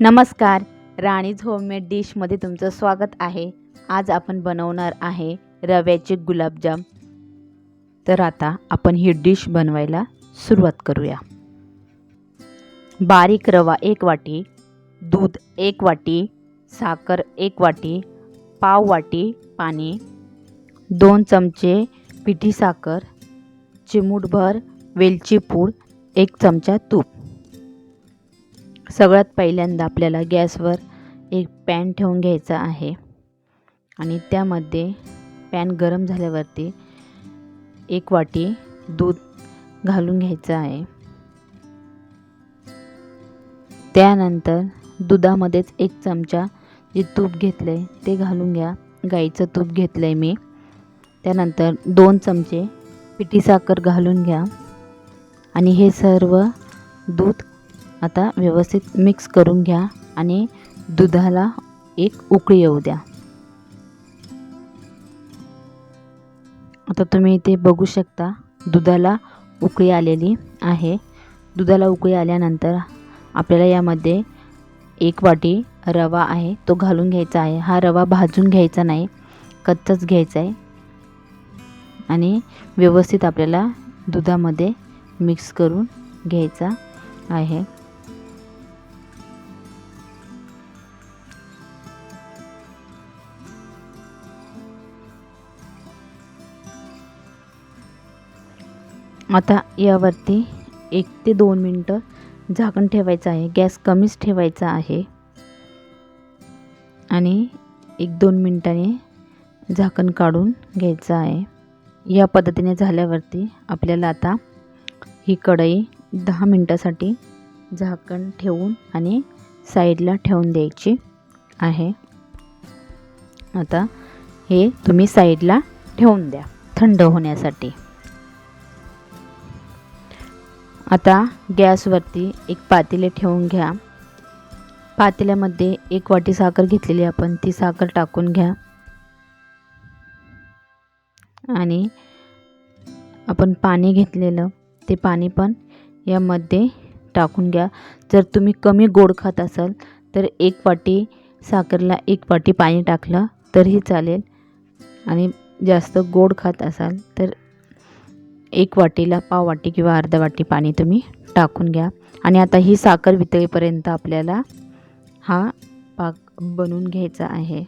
नमस्कार. राणीज होममेड डिशमध्ये तुमचं स्वागत आहे. आज आपण बनवणार आहे रव्याचे गुलाबजाम. तर आता आपण ही डिश बनवायला सुरुवात करूया. बारीक रवा एक वाटी दूध एक वाटी साखर एक वाटी पाव वाटी पाणी दोन चमचे पिठी साखर चिमूटभर वेलची पूड एक चमचा तूप. सगळ्यात पहिल्यांदा आपल्याला गॅसवर एक पॅन ठेवून घ्यायचा आहे. आणि त्यामध्ये पॅन गरम झाल्यावरती एक वाटी दूध घालून घ्यायचं आहे. त्यानंतर दुधामध्येच एक चमचा जे तूप घेतलं आहे ते घालून घ्या. गाईचं तूप घेतलं आहे मी. त्यानंतर दोन चमचे पिठी साखर घालून घ्या. आणि हे सर्व दूध आता व्यवस्थित मिक्स करून घ्या आणि दुधाला एक उकळी येऊ द्या. आता तुम्ही इथे बघू शकता दुधाला उकळी आलेली आहे. दुधाला उकळी आल्यानंतर आपल्याला यामध्ये एक वाटी रवा आहे तो घालून घ्यायचा आहे. हा रवा भाजून घ्यायचा नाही कच्चाच घ्यायचा आहे. आणि व्यवस्थित आपल्याला दुधामध्ये मिक्स करून घ्यायचा आहे. आता यावरती एक ते दोन मिनटं झाकण ठेवायचं आहे. गॅस कमीच ठेवायचा आहे. आणि एक दोन मिनटाने झाकण काढून घ्यायचं आहे. या पद्धतीने झाल्यावरती आपल्याला आता ही कढई दहा मिनटासाठी झाकण ठेवून आणि साईडला ठेवून द्यायची आहे. आता हे तुम्ही साईडला ठेवून द्या थंड होण्यासाठी. आता गॅसवरती एक पातेले ठेवून घ्या. पातेल्यामध्ये एक वाटी साखर घेतलेली आपण ती साखर टाकून घ्या. आणि आपण पाणी घेतलेलं ते पाणी पण यामध्ये टाकून घ्या. जर तुम्ही कमी गोड खात असाल तर एक वाटी साखरला एक वाटी पाणी टाकलं तरीही चालेल. आणि जास्त गोड खात असाल तर एक वाटीला पाव वाटी किंवा अर्धा वाटी पाणी तुम्ही टाकून घ्या. आणि आता ही साखर वितळेपर्यंत आपल्याला हा पाक बनवून घ्यायचा आहे.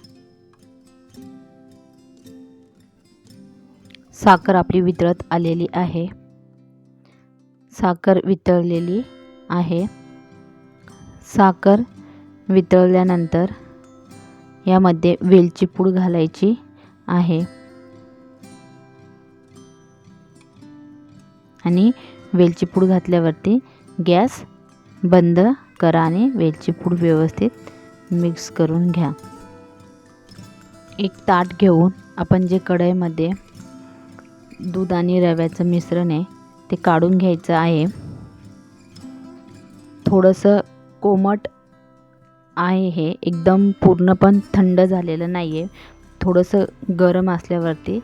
साखर आपली वितळत आलेली आहे. साखर वितळलेली आहे. साखर वितळल्यानंतर यामध्ये वेलची पूड घालायची आहे. आणि वेलची पूड घातल्यावरती गॅस बंद करा आणि वेलची पूड व्यवस्थित मिक्स करून घ्या. एक ताट घेऊन आपण जे कढईमध्ये दूध आणि रव्याचं मिश्रण आहे ते काढून घ्यायचं आहे. थोडंसं कोमट आहे हे एकदम पूर्ण पण थंड झालेलं नाही आहे थोडंसं गरम असल्यावरती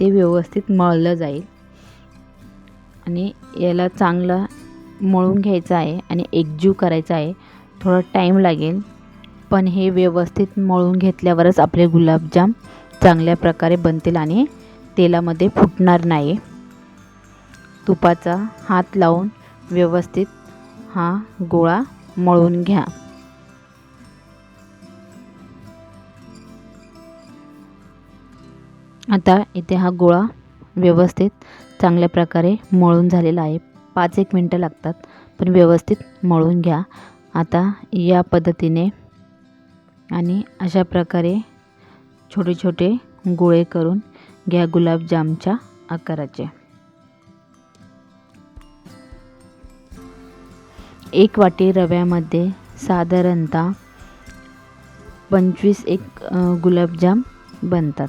ते व्यवस्थित मळलं जाईल. आणि याला चांगलं मळून घ्यायचं आहे आणि एकजीव करायचा आहे. थोडा टाईम लागेल. पण हे व्यवस्थित मळून घेतल्यावरच आपले गुलाबजाम चांगल्या प्रकारे बनतील आणि तेलामध्ये फुटणार नाही. तुपाचा हात लावून व्यवस्थित हा गोळा मळून घ्या. आता इथे हा गोळा व्यवस्थित चांगल्या प्रकारे मळून झालेला आहे. पाच एक मिनटं लागतात पण व्यवस्थित मळून घ्या. आता या पद्धतीने आणि अशा प्रकारे छोटे छोटे गोळे करून घ्या गुलाबजामच्या आकाराचे. एक वाटी रव्यामध्ये साधारणतः पंचवीस एक गुलाबजाम बनतात.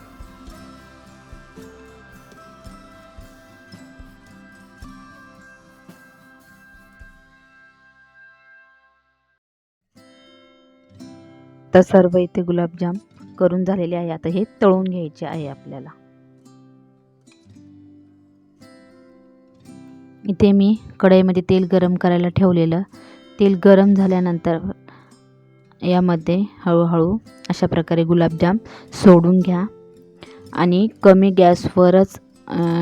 तर सर्व इथे गुलाबजाम करून झालेले आहे. आता हे तळून घ्यायचे आहे आपल्याला. इथे मी कढईमध्ये तेल गरम करायला ठेवलेलं. तेल गरम झाल्यानंतर यामध्ये हळूहळू अशा प्रकारे गुलाबजाम सोडून घ्या. आणि कमी गॅसवरच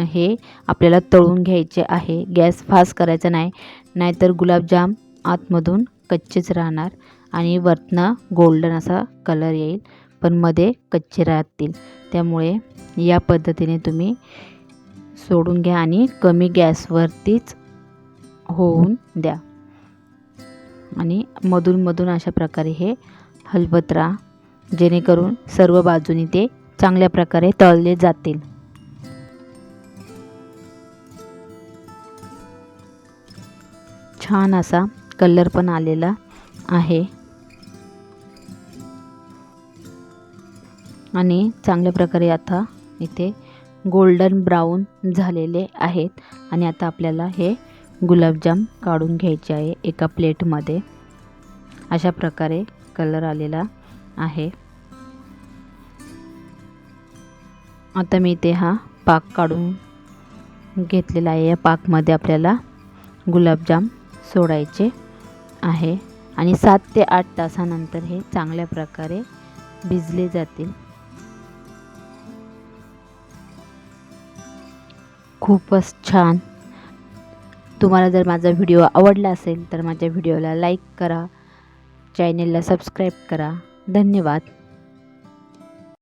हे आपल्याला तळून घ्यायचे आहे. गॅस फास्ट करायचा नाही. नाहीतर गुलाबजाम आतमधून कच्चेच राहणार. आणि वरतनं गोल्डन असा कलर येईल पण मध्ये कच्चे राहतील. त्यामुळे या पद्धतीने तुम्ही सोडून घ्या आणि कमी गॅसवरतीच होऊन द्या. आणि मधूनमधून अशा प्रकारे हे हलवत राहा जेणेकरून सर्व बाजूनी ते चांगल्या प्रकारे तळले जातील. छान असा कलर पण आलेला आहे. आणि चांगल्या प्रकारे आता इथे गोल्डन ब्राऊन झालेले आहेत. आणि आता आपल्याला हे गुलाबजाम काढून घ्यायचे आहे एका प्लेटमध्ये. अशा प्रकारे कलर आलेला आहे. आता मी इथे हा पाक काढून घेतलेला आहे. या पाकमध्ये आपल्याला गुलाबजाम सोडायचे आहे. आणि सात ते आठ तासानंतर हे चांगल्या प्रकारे भिजले जातील. खूपच छान. तुम्हाला जर माझा व्हिडिओ आवडला असेल तर माझ्या व्हिडिओला लाईक करा. चॅनेलला सबस्क्राईब करा. धन्यवाद.